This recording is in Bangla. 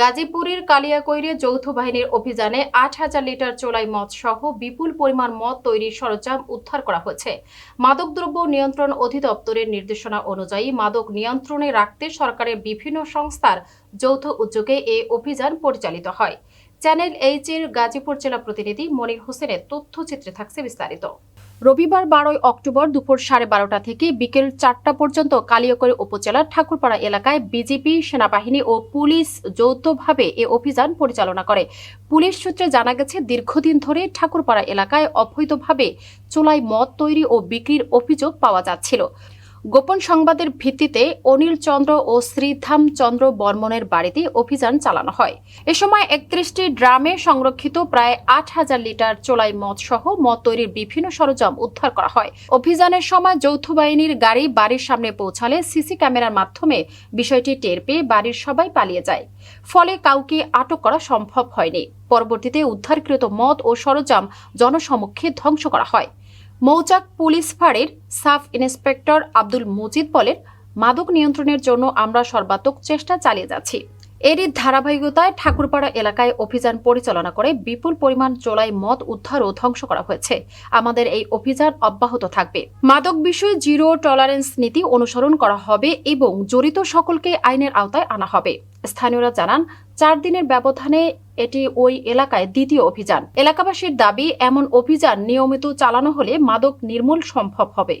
গাজীপুরের কালিয়াকৈরে যৌথ বাহিনীর অভিযানে আট হাজার লিটার চোলাই মদ সহ বিপুল পরিমাণ মদ তৈরির সরঞ্জাম উদ্ধার করা হয়েছে। মাদকদ্রব্য নিয়ন্ত্রণ অধিদপ্তরের নির্দেশনা অনুযায়ী মাদক নিয়ন্ত্রণে রাখতে সরকারের বিভিন্ন সংস্থার যৌথ উদ্যোগে এই অভিযান পরিচালিত হয়। চ্যানেল এইচ এর গাজীপুর জেলা প্রতিনিধি মনির হোসেনের তথ্যচিত্রে থাকছে বিস্তারিত। রবিবার বারোই অক্টোবর দুপুর সাড়ে বারোটা থেকে বিকেল চারটা পর্যন্ত কালিয়াকৈর উপজেলার ঠাকুরপাড়া এলাকায় বিজেপি, সেনাবাহিনী ও পুলিশ যৌথভাবে এ অভিযান পরিচালনা করে। পুলিশ সূত্রে জানা গেছে, দীর্ঘদিন ধরে ঠাকুরপাড়া এলাকায় অবৈধভাবে চোলাই মদ তৈরি ও বিক্রির অভিযোগ পাওয়া যাচ্ছিল। গোপন সংবাদের ভিত্তিতে অনিল চন্দ্র ও শ্রীধাম চন্দ্র বর্মনের বাড়িতে অভিযান চালানো হয়। এ সময় একত্রিশটি ড্রামে সংরক্ষিত প্রায় আট হাজার লিটার চোলাই মদ সহ মদ তৈরির বিভিন্ন সরঞ্জাম উদ্ধার করা হয়। অভিযানের সময় যৌথ বাহিনীর গাড়ি বাড়ির সামনে পৌঁছালে সিসি ক্যামেরার মাধ্যমে বিষয়টি টের পেয়ে বাড়ির সবাই পালিয়ে যায়। ফলে কাউকে আটক করা সম্ভব হয়নি। পরবর্তীতে উদ্ধারকৃত মদ ও সরঞ্জাম জনসমক্ষে ধ্বংস করা হয়। মৌচাক পুলিশ ফাঁড়ির সাব ইন্সপেক্টর আব্দুল মজিদ বলেন, মাদক নিয়ন্ত্রণের জন্য আমরা সর্বাত্মক চেষ্টা চালিয়ে যাচ্ছি। এরই ধারাবাহিকতায় ঠাকুরপাড়া এলাকায় অভিযান পরিচালনা করে বিপুল পরিমাণ চোলাই মদ উদ্ধার ও ধ্বংস করা হয়েছে। আমাদের এই অভিযান অব্যাহত থাকবে। মাদক বিষয়ে জিরো টলারেন্স নীতি অনুসরণ করা হবে এবং জড়িত সকলকে আইনের আওতায় আনা হবে। স্থানীয়রা জানান, চার দিনের ব্যবধানে এটি ওই এলাকায় দ্বিতীয় অভিযান। এলাকাবাসীর দাবি, এমন অভিযান নিয়মিত চালানো হলে মাদক নির্মূল সম্ভব হবে।